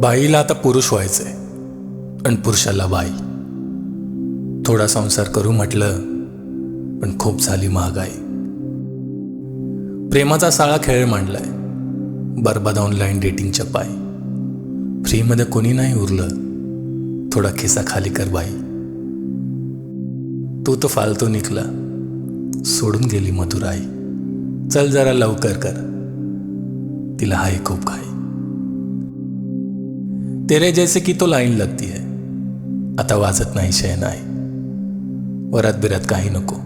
बाईला आता पुरुष व्हायचंय पण पुरुषाला बाई. थोडा संसार करू म्हटलं पण खूप झाली महागाई. प्रेमाचा साळा खेळ मांडलाय बरबाद ऑनलाईन डेटिंगच्या पायी. फ्रीमध्ये कोणी नाही उरलं. थोडा खिसा खाली कर बाई. तू तो फालतू निकला. सोडून गेली मधुराई. चल जरा लवकर कर. तिला हाय खूप काय तेरे जैसे की तो लाईन लगती है। आता वाजत नाही शय नाही। वरात बिरात काही नको।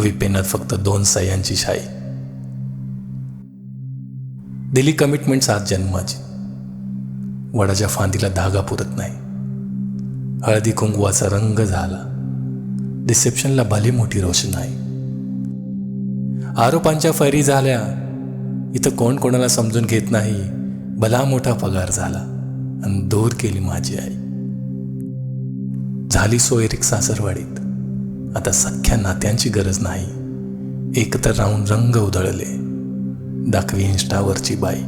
हवी पेनात फक्त दोन सह्यांची शाई दिली कमिटमेंट सात जन्माची। वडाच्या फांदीला धागा पुरत नाही। हळदी कुंकवाचा रंग झाला। रिसेप्शनला भली मोठी रोषणाई आरोपांच्या फैरी झाल्या। इथं कोण कोणाला समजून घेत नाही। भला मोठा पगार झाला। आणि दूर केली माझी आई. झाली सोय रिक्षा सरवाडीत आता सख्या नात्यांची गरज नाही. एकतर राहून रंग उधळले. दाखवी इंस्टावरची बाई.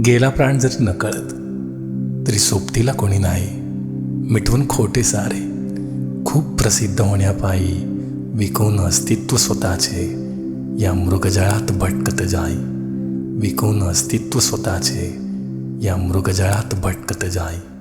गेला प्राण जरी नकळत तरी सोबतीला कोणी नाही. मिटवून खोटे सारे. खूप प्रसिद्ध होण्यापायी विकून अस्तित्व स्वतःचे. या मृगजळात भटकत जाई. विकून अस्तित्व स्वतःचे. या मृगजळात भटकत जाई.